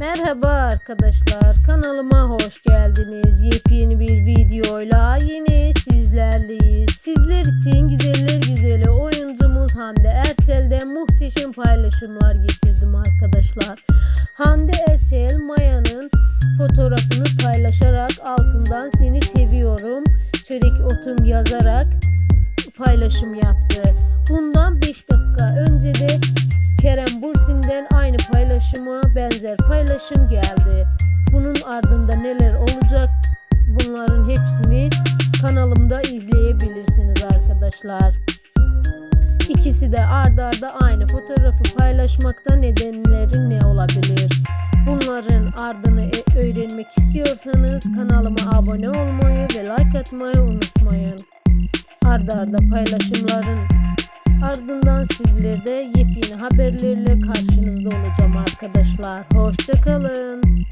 Merhaba arkadaşlar kanalıma hoş geldiniz. Yepyeni bir videoyla yine sizlerleyiz. Sizler için güzeller güzeli oyuncumuz Hande Erçel'den muhteşem paylaşımlar getirdim arkadaşlar. Hande Erçel Maya'nın fotoğrafını paylaşarak altından seni seviyorum çörek otum yazarak paylaşım yaptı. Paylaşıma benzer paylaşım geldi. Bunun ardında neler olacak? Bunların hepsini kanalımda izleyebilirsiniz arkadaşlar. İkisi de ardarda arda aynı fotoğrafı paylaşmakta nedenleri ne olabilir? Bunların ardını e- öğrenmek istiyorsanız kanalıma abone olmayı ve like atmayı unutmayın. Arda arda paylaşımların ardından sizlerde yepyeni haberlerle karşınızda olacağım arkadaşlar. Hoşçakalın.